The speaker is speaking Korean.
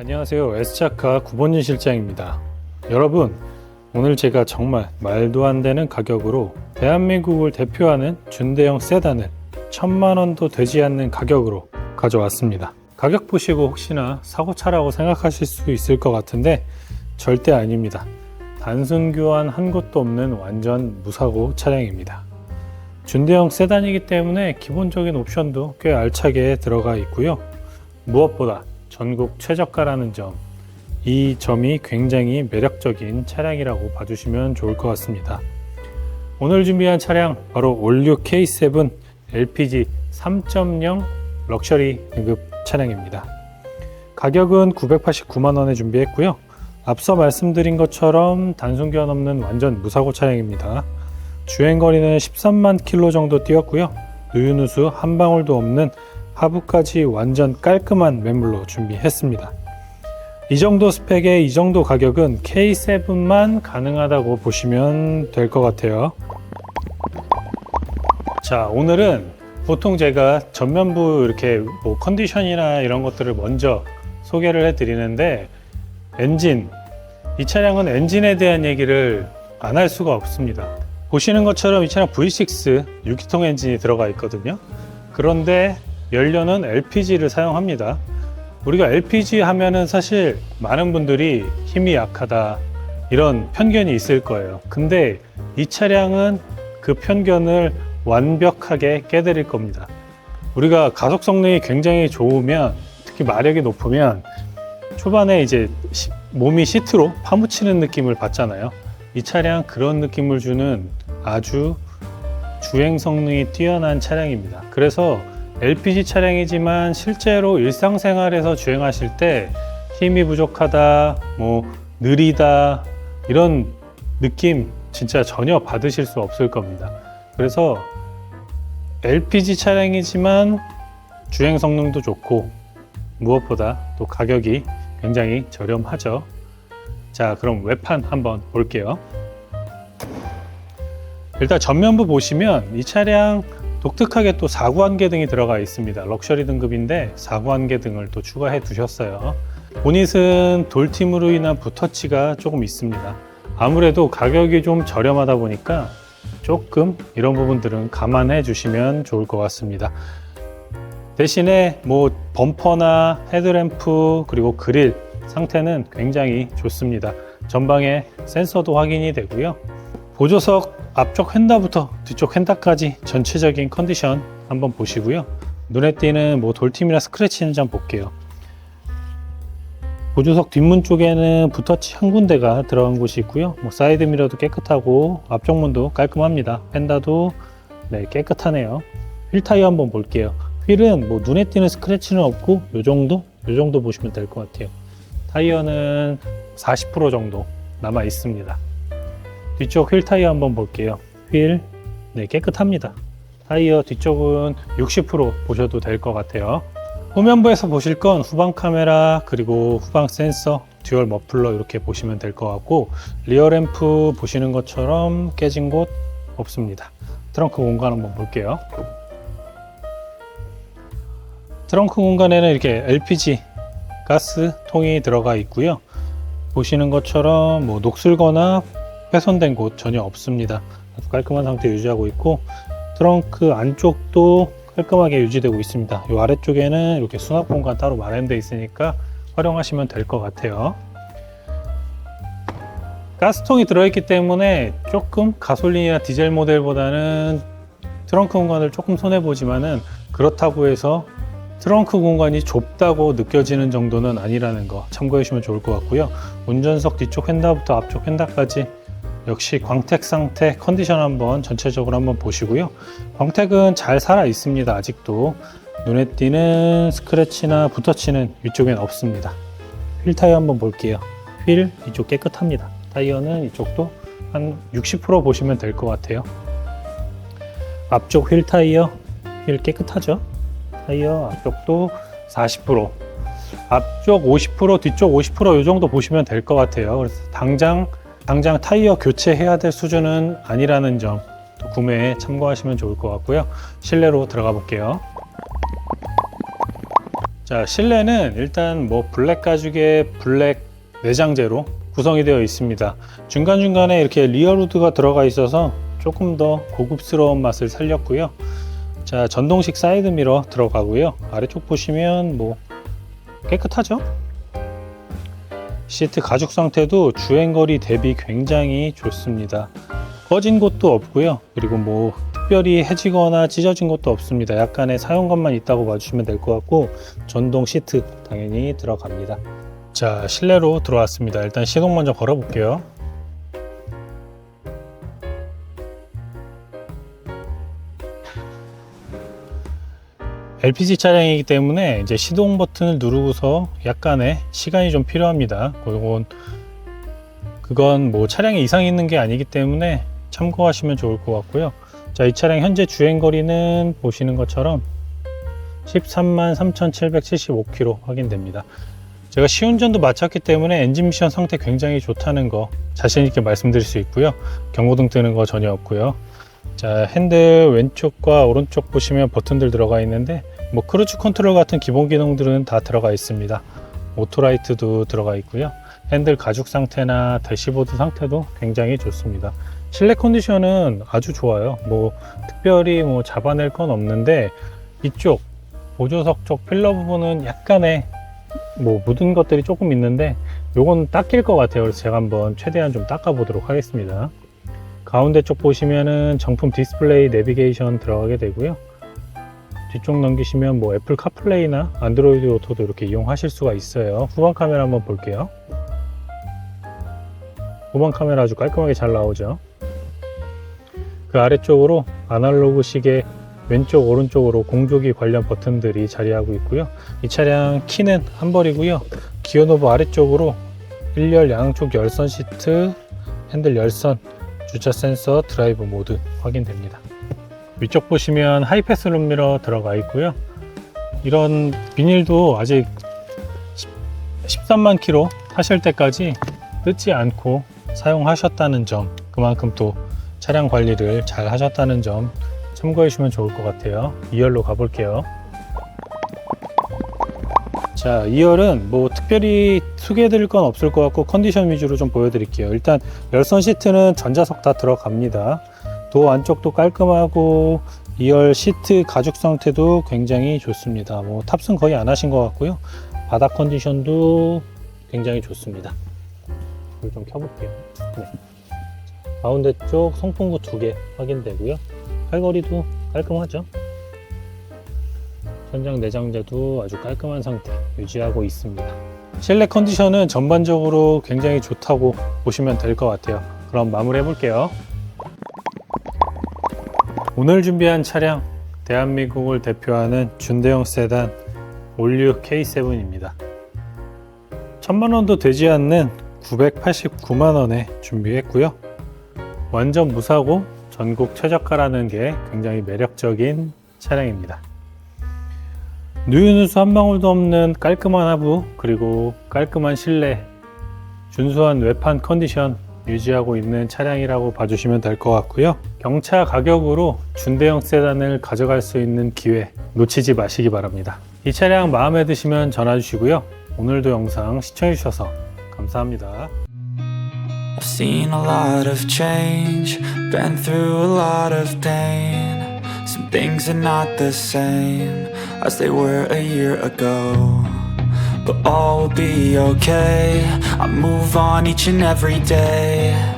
안녕하세요. S차카 구본진 실장입니다. 여러분, 오늘 제가 정말 말도 안 되는 가격으로 대한민국을 대표하는 준대형 세단을 천만 원도 되지 않는 가격으로 가져왔습니다. 가격 보시고 혹시나 사고차라고 생각하실 수 있을 것 같은데 절대 아닙니다. 단순 교환 한 곳도 없는 완전 무사고 차량입니다. 준대형 세단이기 때문에 기본적인 옵션도 꽤 알차게 들어가 있고요. 무엇보다 전국 최저가라는 점, 이 점이 굉장히 매력적인 차량이라고 봐주시면 좋을 것 같습니다. 오늘 준비한 차량 바로 올류 K7 LPG 3.0 럭셔리 등급 차량입니다. 가격은 989만 원에 준비했고요. 앞서 말씀드린 것처럼 단순 교환 없는 완전 무사고 차량입니다. 주행 거리는 13만 킬로 정도 뛰었고요. 누유누수 한 방울도 없는 하부까지 완전 깔끔한 매물로 준비했습니다. 이 정도 스펙에 이 정도 가격은 K7만 가능하다고 보시면 될 것 같아요. 자, 오늘은 보통 제가 전면부 이렇게 뭐 컨디션이나 이런 것들을 먼저 소개를 해 드리는데 엔진, 이 차량은 엔진에 대한 얘기를 안 할 수가 없습니다. 보시는 것처럼 이 차량 V6 6기통 엔진이 들어가 있거든요. 그런데 연료는 LPG를 사용합니다. 우리가 LPG 하면은 사실 많은 분들이 힘이 약하다 이런 편견이 있을 거예요. 근데 이 차량은 그 편견을 완벽하게 깨드릴 겁니다. 우리가 가속 성능이 굉장히 좋으면 특히 마력이 높으면 초반에 이제 시- 몸이 시트로 파묻히는 느낌을 받잖아요. 이 차량 그런 느낌을 주는 아주 주행 성능이 뛰어난 차량입니다. 그래서 LPG 차량이지만 실제로 일상생활에서 주행하실 때 힘이 부족하다, 뭐 느리다 이런 느낌 진짜 전혀 받으실 수 없을 겁니다. 그래서 LPG 차량이지만 주행 성능도 좋고 무엇보다 또 가격이 굉장히 저렴하죠. 자, 그럼 외판 한번 볼게요. 일단 전면부 보시면 이 차량 독특하게 또 사구안개 등이 들어가 있습니다. 럭셔리 등급인데 사구안개 등을 또 추가해 두셨어요. 보닛은 돌팀으로 인한 붓터치가 조금 있습니다. 아무래도 가격이 좀 저렴하다 보니까 조금 이런 부분들은 감안해 주시면 좋을 것 같습니다. 대신에 뭐 범퍼나 헤드램프 그리고 그릴 상태는 굉장히 좋습니다. 전방에 센서도 확인이 되고요. 보조석 앞쪽 휀다부터 뒤쪽 휀다까지 전체적인 컨디션 한번 보시고요. 눈에 띄는 뭐 돌팀이나 스크래치는 좀 볼게요. 보조석 뒷문 쪽에는 붓터치 한 군데가 들어간 곳이 있고요. 뭐 사이드 미러도 깨끗하고 앞쪽 문도 깔끔합니다. 펜다도 네, 깨끗하네요. 휠 타이어 한번 볼게요. 휠은 뭐 눈에 띄는 스크래치는 없고 요 정도? 요 정도 보시면 될 것 같아요. 타이어는 40% 정도 남아 있습니다. 뒤쪽 휠 타이어 한번 볼게요. 휠 네, 깨끗합니다. 타이어 뒤쪽은 60% 보셔도 될 것 같아요. 후면부에서 보실 건 후방 카메라 그리고 후방 센서 듀얼 머플러 이렇게 보시면 될 것 같고 리어 램프 보시는 것처럼 깨진 곳 없습니다. 트렁크 공간 한번 볼게요. 트렁크 공간에는 이렇게 LPG 가스 통이 들어가 있고요. 보시는 것처럼 뭐 녹슬거나 훼손된 곳 전혀 없습니다. 아주 깔끔한 상태 유지하고 있고 트렁크 안쪽도 깔끔하게 유지되고 있습니다. 이 아래쪽에는 이렇게 수납 공간 따로 마련되어 있으니까 활용하시면 될 것 같아요. 가스통이 들어있기 때문에 조금 가솔린이나 디젤 모델보다는 트렁크 공간을 조금 손해보지만은 그렇다고 해서 트렁크 공간이 좁다고 느껴지는 정도는 아니라는 거 참고해 주시면 좋을 것 같고요. 운전석 뒤쪽 휀다부터 앞쪽 휀다까지 역시 광택 상태 컨디션 한번 전체적으로 한번 보시고요. 광택은 잘 살아 있습니다. 아직도 눈에 띄는 스크래치나 붓터치는 이쪽엔 없습니다. 휠 타이어 한번 볼게요. 휠 이쪽 깨끗합니다. 타이어는 이쪽도 한 60% 보시면 될 것 같아요. 앞쪽 휠 타이어 휠 깨끗하죠? 타이어 앞쪽도 40% 앞쪽 50% 뒤쪽 50%이 정도 보시면 될 것 같아요. 그래서 당장 당장 타이어 교체해야 될 수준은 아니라는 점또 구매에 참고하시면 좋을 것 같고요. 실내로 들어가 볼게요. 자, 실내는 일단 뭐 블랙 가죽의 블랙 내장재로 구성이 되어 있습니다. 중간중간에 이렇게 리어루드가 들어가 있어서 조금 더 고급스러운 맛을 살렸고요. 자, 전동식 사이드 미러 들어가고요. 아래쪽 보시면 뭐 깨끗하죠? 시트 가죽 상태도 주행거리 대비 굉장히 좋습니다. 꺼진 곳도 없고요. 그리고 뭐 특별히 해지거나 찢어진 것도 없습니다. 약간의 사용감만 있다고 봐주시면 될 것 같고 전동 시트 당연히 들어갑니다. 자 실내로 들어왔습니다. 일단 시동 먼저 걸어 볼게요. LPG 차량이기 때문에 이제 시동 버튼을 누르고서 약간의 시간이 좀 필요합니다. 그건 그건 뭐 차량에 이상이 있는 게 아니기 때문에 참고하시면 좋을 것 같고요. 자, 이 차량 현재 주행 거리는 보시는 것처럼 13만 3,775km 확인됩니다. 제가 시운전도 마쳤기 때문에 엔진 미션 상태 굉장히 좋다는 거 자신 있게 말씀드릴 수 있고요. 경고등 뜨는 거 전혀 없고요. 자, 핸들 왼쪽과 오른쪽 보시면 버튼들 들어가 있는데 뭐 크루즈 컨트롤 같은 기본 기능들은 다 들어가 있습니다. 오토라이트도 들어가 있고요. 핸들 가죽 상태나 대시보드 상태도 굉장히 좋습니다. 실내 컨디션은 아주 좋아요. 뭐 특별히 뭐 잡아낼 건 없는데 이쪽 보조석 쪽 필러 부분은 약간의 뭐 묻은 것들이 조금 있는데 요건 닦일 것 같아요. 그래서 제가 한번 최대한 좀 닦아 보도록 하겠습니다. 가운데 쪽 보시면은 정품 디스플레이 내비게이션 들어가게 되고요. 뒤쪽 넘기시면 뭐 애플 카플레이나 안드로이드 오토도 이렇게 이용하실 수가 있어요. 후방 카메라 한번 볼게요. 후방 카메라 아주 깔끔하게 잘 나오죠. 그 아래쪽으로 아날로그 시계 왼쪽 오른쪽으로 공조기 관련 버튼들이 자리하고 있고요. 이 차량 키는 한 벌이고요. 기어 노브 아래쪽으로 1열 양쪽 열선 시트, 핸들 열선, 주차 센서, 드라이브 모드 확인됩니다. 위쪽 보시면 하이패스 룸미러 들어가 있고요. 이런 비닐도 아직 13만 킬로 하실 때까지 뜯지 않고 사용하셨다는 점, 그만큼 또 차량 관리를 잘 하셨다는 점 참고해 주시면 좋을 것 같아요. 2열로 가볼게요. 자, 2열은 뭐 특별히 소개해 드릴 건 없을 것 같고 컨디션 위주로 좀 보여드릴게요. 일단 열선 시트는 전자석 다 들어갑니다. 도 안쪽도 깔끔하고 2열 시트 가죽 상태도 굉장히 좋습니다. 뭐 탑승 거의 안 하신 것 같고요. 바닥 컨디션도 굉장히 좋습니다. 불 좀 켜볼게요. 네. 가운데 쪽 송풍구 두 개 확인되고요. 팔걸이도 깔끔하죠. 천장 내장재도 아주 깔끔한 상태 유지하고 있습니다. 실내 컨디션은 전반적으로 굉장히 좋다고 보시면 될 것 같아요. 그럼 마무리 해 볼게요. 오늘 준비한 차량 대한민국을 대표하는 준대형 세단 올류 K7입니다. 천만 원도 되지 않는 989만 원에 준비했고요. 완전 무사고 전국 최저가라는 게 굉장히 매력적인 차량입니다. 누유누수 한 방울도 없는 깔끔한 하부 그리고 깔끔한 실내 준수한 외판 컨디션 유지하고 있는 차량이라고 봐주시면 될 것 같고요. 경차 가격으로 준대형 세단을 가져갈 수 있는 기회 놓치지 마시기 바랍니다. 이 차량 마음에 드시면 전화 주시고요. 오늘도 영상 시청해 주셔서 감사합니다. I've seen a lot of change, been through a lot of pain. Some things are not the same as they were a year ago. But all will be okay. I move on each and every day.